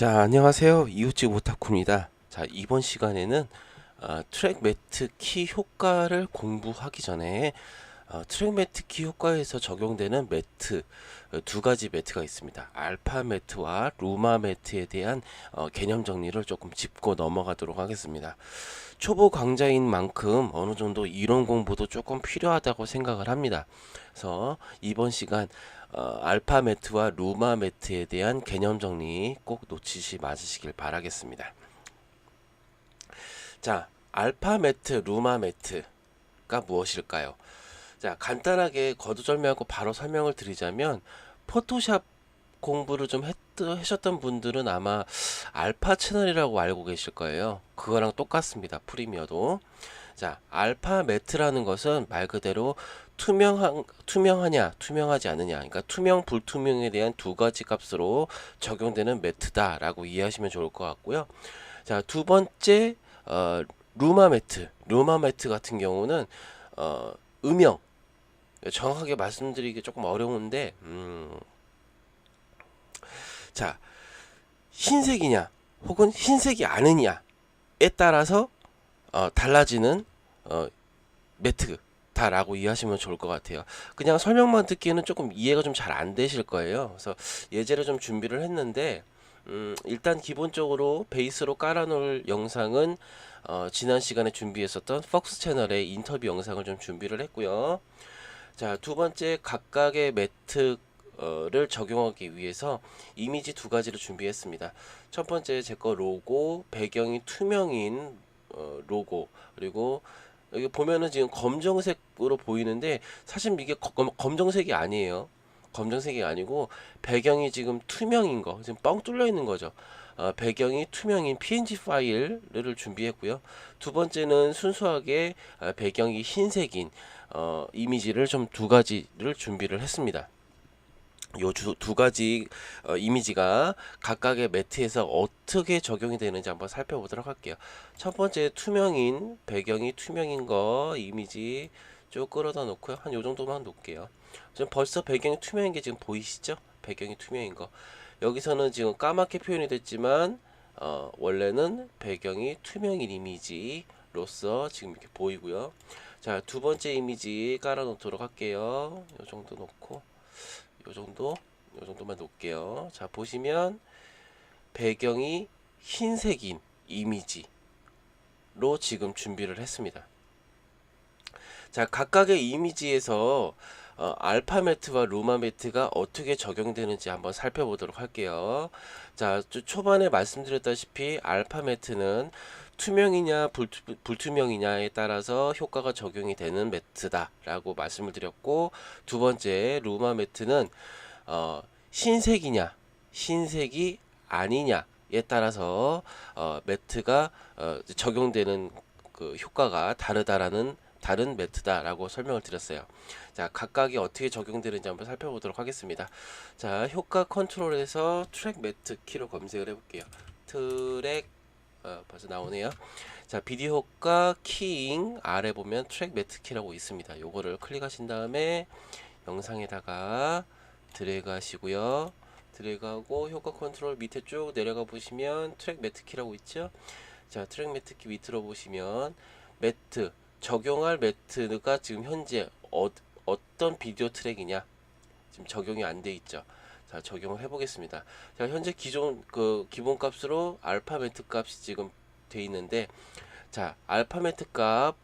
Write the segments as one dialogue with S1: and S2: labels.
S1: 자, 안녕하세요. 이웃집 오타쿠입니다. 자, 이번 시간에는 어, 트랙 매트 키 효과를 공부하기 전에 어, 트랙 매트 키 효과에서 적용되는 매트 어, 두 가지 매트가 있습니다. 알파 매트와 루마 매트에 대한 어, 개념 정리를 조금 짚고 넘어가도록 하겠습니다. 초보 강좌인 만큼 어느 정도 이론 공부도 조금 필요하다고 생각을 합니다. 그래서 이번 시간 어, 알파 매트와 루마 매트에 대한 개념 정리 꼭 놓치지 마시길 바라겠습니다. 자, 알파 매트, 루마 매트가 무엇일까요? 자, 간단하게 거두절미하고 바로 설명을 드리자면 포토샵 공부를 좀 했, 하셨던 분들은 아마 알파 채널이라고 알고 계실 거예요. 그거랑 똑같습니다. 프리미어도. 자, 알파 매트라는 것은 말 그대로 투명한 투명하냐, 투명하지 않느냐. 그러니까 투명 불투명에 대한 두 가지 값으로 적용되는 매트다라고 이해하시면 좋을 것 같고요. 자, 두 번째 어, 루마 매트. 루마 매트 같은 경우는 어, 음영. 정확하게 말씀드리기 조금 어려운데 음, 자, 흰색이냐 혹은 흰색이 아니냐에 따라서 어, 달라지는 어, 매트 다라고 이해하시면 좋을 것 같아요. 그냥 설명만 듣기에는 조금 이해가 좀 잘 안 되실 거예요. 그래서 예제를 좀 준비를 했는데 음, 일단 기본적으로 베이스로 깔아놓을 영상은 어, 지난 시간에 준비했었던 퍽스 채널의 인터뷰 영상을 좀 준비를 했고요. 자, 두 번째 각각의 매트를 적용하기 위해서 이미지 두 가지를 준비했습니다. 첫 번째 제 거 로고, 배경이 투명인 어, 로고, 그리고 여기 보면은 지금 검정색으로 보이는데 사실 이게 검, 검정색이 아니에요. 검정색이 아니고 배경이 지금 투명인 거, 지금 뻥 뚫려 있는 거죠. 어, 배경이 투명인 PNG 파일을 준비했고요. 두 번째는 순수하게 어, 배경이 흰색인 어, 이미지를 좀 두 가지를 준비를 했습니다. 요두 가지 어, 이미지가 각각의 매트에서 어떻게 적용이 되는지 한번 살펴보도록 할게요. 첫 번째 투명인 배경이 투명인 거 이미지 쭉 끌어다 놓고요. 한 요 정도만 놓을게요. 지금 벌써 배경이 투명인 게 지금 보이시죠? 배경이 투명인 거. 여기서는 지금 까맣게 표현이 됐지만 어, 원래는 배경이 투명인 이미지로서 지금 이렇게 보이고요. 자, 두 번째 이미지 깔아 놓도록 할게요. 요 정도 놓고 요 정도 요 정도만 놓을게요. 자, 보시면 배경이 흰색인 이미지로 지금 준비를 했습니다. 자, 각각의 이미지에서 어, 알파 매트와 루마 매트가 어떻게 적용되는지 한번 살펴보도록 할게요. 자, 초반에 말씀드렸다시피 알파 매트는 투명이냐 불투, 불투명이냐에 따라서 효과가 적용이 되는 매트다라고 말씀을 드렸고 두 번째 루마 매트는 어, 흰색이냐 흰색이 아니냐에 따라서 어, 매트가 어, 적용되는 그 효과가 다르다라는 다른 매트다라고 설명을 드렸어요. 자, 각각이 어떻게 적용되는지 한번 살펴보도록 하겠습니다. 자, 효과 컨트롤에서 트랙 매트 키로 검색을 해볼게요. 트랙 어, 벌써 나오네요. 자, 비디오 효과 키잉 아래 보면 트랙 매트 키라고 있습니다. 요거를 클릭하신 다음에 영상에다가 드래그 하시고요. 드래그하고 효과 컨트롤 밑에 쭉 내려가 보시면 트랙 매트 키라고 있죠. 자, 트랙 매트 키 밑으로 보시면 매트 적용할 매트가 지금 현재 어, 어떤 비디오 트랙이냐 지금 적용이 안 돼 있죠. 자 적용을 해보겠습니다. 자 현재 기존 그 기본 값으로 알파 매트 값이 지금 돼 있는데 자 알파 매트 값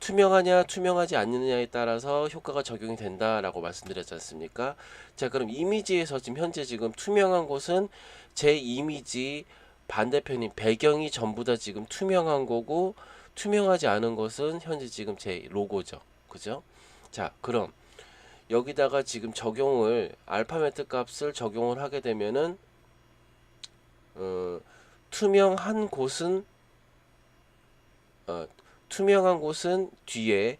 S1: 투명하냐 투명하지 않느냐에 따라서 효과가 적용이 된다라고 말씀드렸지 않습니까? 자 그럼 이미지에서 지금 현재 지금 투명한 곳은 제 이미지 반대편인 배경이 전부 다 지금 투명한 거고 투명하지 않은 것은 현재 지금 제 로고죠. 그죠? 자, 그럼 여기다가 지금 적용을 알파메트 값을 적용을 하게 되면은 어, 투명한 곳은 어, 투명한 곳은 뒤에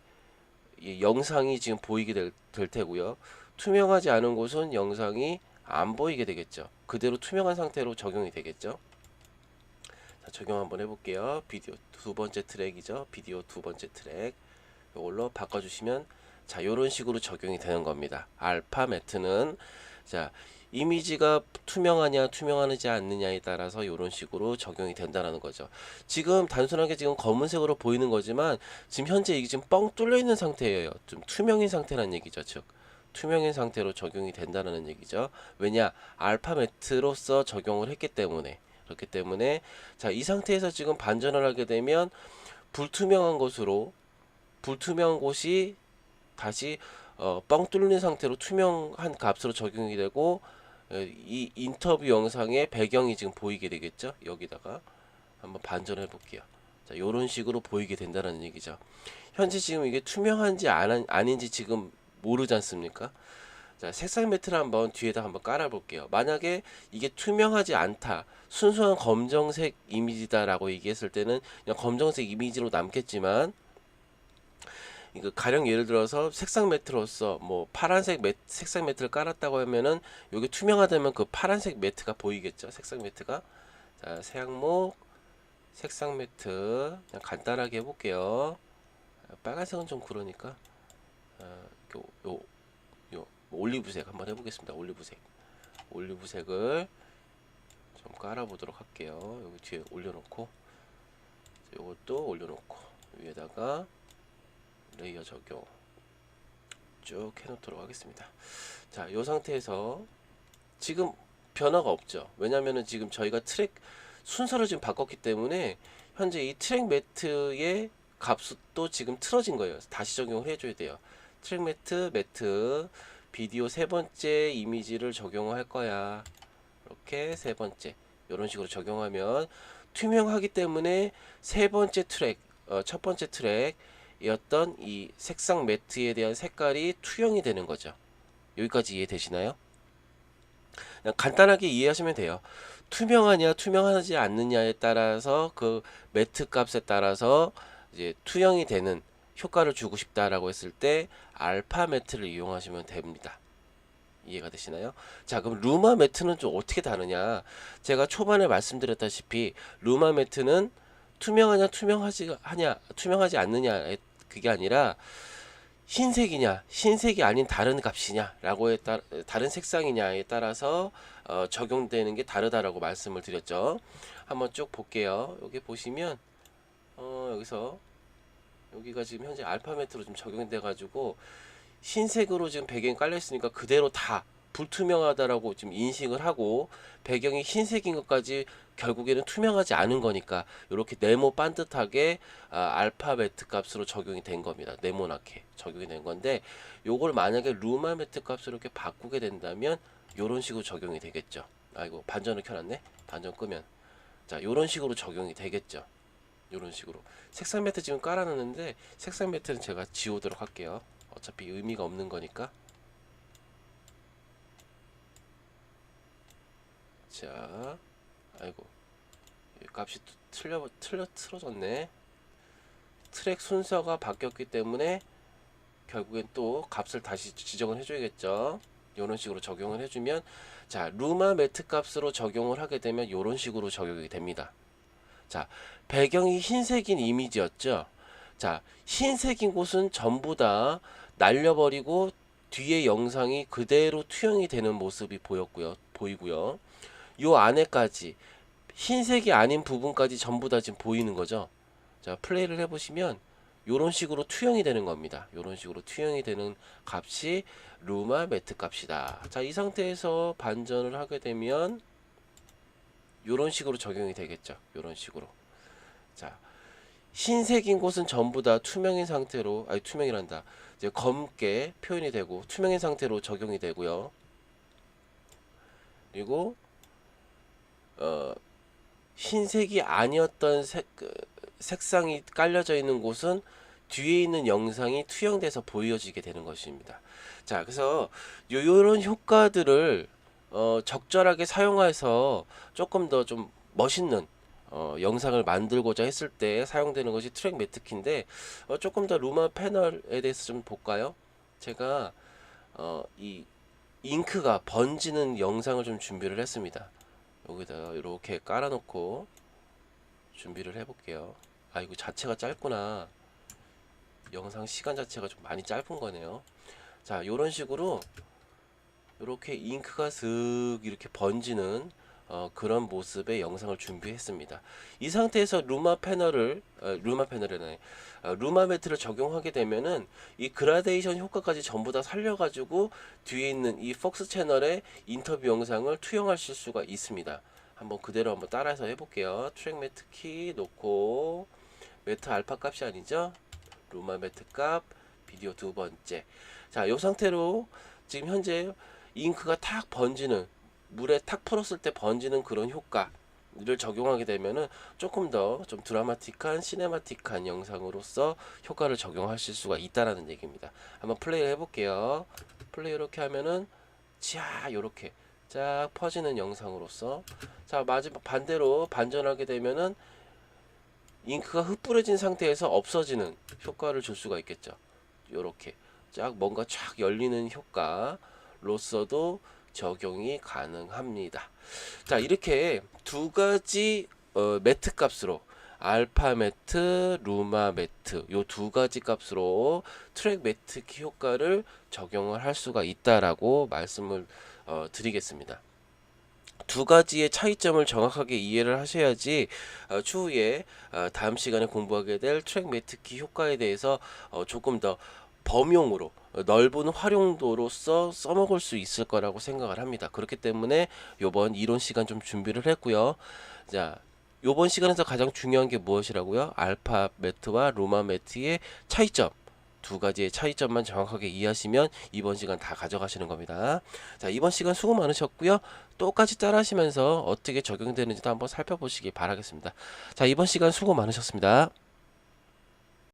S1: 영상이 지금 보이게 될, 될 테고요. 투명하지 않은 곳은 영상이 안 보이게 되겠죠. 그대로 투명한 상태로 적용이 되겠죠. 자, 적용 한번 해볼게요. 비디오 두 번째 트랙이죠. 비디오 두 번째 트랙. 이걸로 바꿔주시면 자, 요런 식으로 적용이 되는 겁니다. 알파 매트는 자, 이미지가 투명하냐 투명하지 않느냐에 따라서 이런 식으로 적용이 된다라는 거죠. 지금 단순하게 지금 검은색으로 보이는 거지만 지금 현재 이게 지금 뻥 뚫려 있는 상태예요. 좀 투명인 상태란 얘기죠. 즉 투명인 상태로 적용이 된다는 얘기죠. 왜냐 알파 매트로서 적용을 했기 때문에 그렇기 때문에 자 이 상태에서 지금 반전을 하게 되면 불투명한 곳으로 불투명한 곳이 다시 어, 뻥 뚫린 상태로 투명한 값으로 적용이 되고 에, 이 인터뷰 영상의 배경이 지금 보이게 되겠죠. 여기다가 한번 반전해 볼게요. 자, 이런 식으로 보이게 된다는 얘기죠. 현재 지금 이게 투명한지 안, 아닌지 지금 모르지 않습니까? 자, 색상 매트를 한번 뒤에다 한번 깔아 볼게요. 만약에 이게 투명하지 않다. 순수한 검정색 이미지다 라고 얘기했을 때는 그냥 검정색 이미지로 남겠지만 이거 가령 예를 들어서 색상 매트로서 뭐 파란색 매, 색상 매트를 깔았다고 하면은 여기 투명하다면 그 파란색 매트가 보이겠죠. 색상 매트가 자, 새 항목 색상 매트 그냥 간단하게 해볼게요. 아, 빨간색은 좀 그러니까 아, 요, 요, 요 올리브색 한번 해보겠습니다. 올리브색 올리브색을 좀 깔아보도록 할게요. 여기 뒤에 올려놓고 요것도 올려놓고 위에다가 레이어 적용 쭉 해놓도록 하겠습니다. 자, 이 상태에서 지금 변화가 없죠. 왜냐면은 지금 저희가 트랙 순서를 지금 바꿨기 때문에 현재 이 트랙 매트의 값도 지금 틀어진 거예요. 다시 적용을 해줘야 돼요. 트랙 매트, 매트, 비디오 세 번째 이미지를 적용할 거야. 이렇게 세 번째 이런 식으로 적용하면 투명하기 때문에 세 번째 트랙, 어, 첫 번째 트랙 이었던 이 색상 매트에 대한 색깔이 투영이 되는 거죠. 여기까지 이해되시나요? 간단하게 이해하시면 돼요. 투명하냐 투명하지 않느냐에 따라서 그 매트 값에 따라서 이제 투영이 되는 효과를 주고 싶다라고 했을 때 알파 매트를 이용하시면 됩니다. 이해가 되시나요? 자, 그럼 루마 매트는 좀 어떻게 다르냐? 제가 초반에 말씀드렸다시피 루마 매트는 투명하냐 투명하지 하냐 투명하지 않느냐 그게 아니라 흰색이냐 흰색이 아닌 다른 값이냐라고에 따라 다른 색상이냐에 따라서 어, 적용되는 게 다르다라고 말씀을 드렸죠. 한번 쭉 볼게요. 여기 보시면 어, 여기서 여기가 지금 현재 알파메트로 좀 적용돼 가지고 흰색으로 지금 배경이 깔려 있으니까 그대로 다 불투명하다라고 지금 인식을 하고 배경이 흰색인 것까지 결국에는 투명하지 않은 거니까 이렇게 네모 반듯하게 아, 알파베트 값으로 적용이 된 겁니다. 네모나게 적용이 된 건데 요걸 만약에 루마메트 값으로 이렇게 바꾸게 된다면 요런 식으로 적용이 되겠죠. 아이고 반전을 켜놨네. 반전 끄면 자 요런 식으로 적용이 되겠죠. 요런 식으로 색상 매트 지금 깔아놨는데 색상 매트는 제가 지우도록 할게요. 어차피 의미가 없는 거니까 자, 아이고, 이 값이 또 틀려 틀려 틀어졌네. 트랙 순서가 바뀌었기 때문에 결국엔 또 값을 다시 지정을 해줘야겠죠. 이런 식으로 적용을 해주면 자 루마 매트 값으로 적용을 하게 되면 이런 식으로 적용이 됩니다. 자 배경이 흰색인 이미지였죠. 자 흰색인 곳은 전부 다 날려버리고 뒤에 영상이 그대로 투영이 되는 모습이 보였고요. 보이고요. 요 안에까지 흰색이 아닌 부분까지 전부 다 지금 보이는 거죠. 자, 플레이를 해보시면 요런 식으로 투영이 되는 겁니다. 요런 식으로 투영이 되는 값이 루마 매트 값이다. 자, 이 상태에서 반전을 하게 되면 요런 식으로 적용이 되겠죠. 요런 식으로. 자, 흰색인 곳은 전부 다 투명인 상태로, 아니 투명이란다. 이제 검게 표현이 되고 투명인 상태로 적용이 되고요. 그리고 어, 흰색이 아니었던 색, 그, 색상이 깔려져 있는 곳은 뒤에 있는 영상이 투영돼서 보여지게 되는 것입니다. 자, 그래서 요, 요런 효과들을 어, 적절하게 사용해서 조금 더 좀 멋있는 어, 영상을 만들고자 했을 때 사용되는 것이 트랙 매트키인데 어, 조금 더 루마 패널에 대해서 좀 볼까요? 제가 어, 이 잉크가 번지는 영상을 좀 준비를 했습니다. 여기다가 이렇게 깔아놓고 준비를 해볼게요. 아 이거 자체가 짧구나. 영상 시간 자체가 좀 많이 짧은 거네요. 자, 이런 식으로 이렇게 잉크가 슥 이렇게 번지는 어, 그런 모습의 영상을 준비했습니다. 이 상태에서 루마 패널을 어, 루마 패널이네 어, 루마 매트를 적용하게 되면은 이 그라데이션 효과까지 전부 다 살려가지고 뒤에 있는 이 폭스 채널의 인터뷰 영상을 투영하실 수가 있습니다. 한번 그대로 한번 따라해서 해볼게요. 트랙 매트 키 놓고 매트 알파 값이 아니죠? 루마 매트 값 비디오 두 번째. 자, 이 상태로 지금 현재 잉크가 탁 번지는 물에 탁 풀었을 때 번지는 그런 효과를 적용하게 되면은 조금 더 좀 드라마틱한 시네마틱한 영상으로서 효과를 적용하실 수가 있다라는 얘기입니다. 한번 플레이를 해볼게요. 플레이 이렇게 하면은 자 요렇게 쫙 퍼지는 영상으로서 자 마지막 반대로 반전하게 되면은 잉크가 흩뿌려진 상태에서 없어지는 효과를 줄 수가 있겠죠. 요렇게 쫙 뭔가 쫙 열리는 효과로서도 적용이 가능합니다. 자 이렇게 두 가지 어, 매트 값으로 알파 매트, 루마 매트 요 두 가지 값으로 트랙 매트 키 효과를 적용을 할 수가 있다라고 말씀을 어, 드리겠습니다. 두 가지의 차이점을 정확하게 이해를 하셔야지 어, 추후에 어, 다음 시간에 공부하게 될 트랙 매트 키 효과에 대해서 어, 조금 더 범용으로 어, 넓은 활용도로서 써먹을 수 있을 거라고 생각을 합니다. 그렇기 때문에 요번 이론 시간 좀 준비를 했고요. 자, 요번 시간에서 가장 중요한 게 무엇이라고요? 알파 매트와 루마 매트의 차이점. 두 가지의 차이점만 정확하게 이해하시면 이번 시간 다 가져가시는 겁니다. 자, 이번 시간 수고 많으셨고요. 똑같이 따라 하시면서 어떻게 적용되는지도 한번 살펴보시기 바라겠습니다. 자, 이번 시간 수고 많으셨습니다.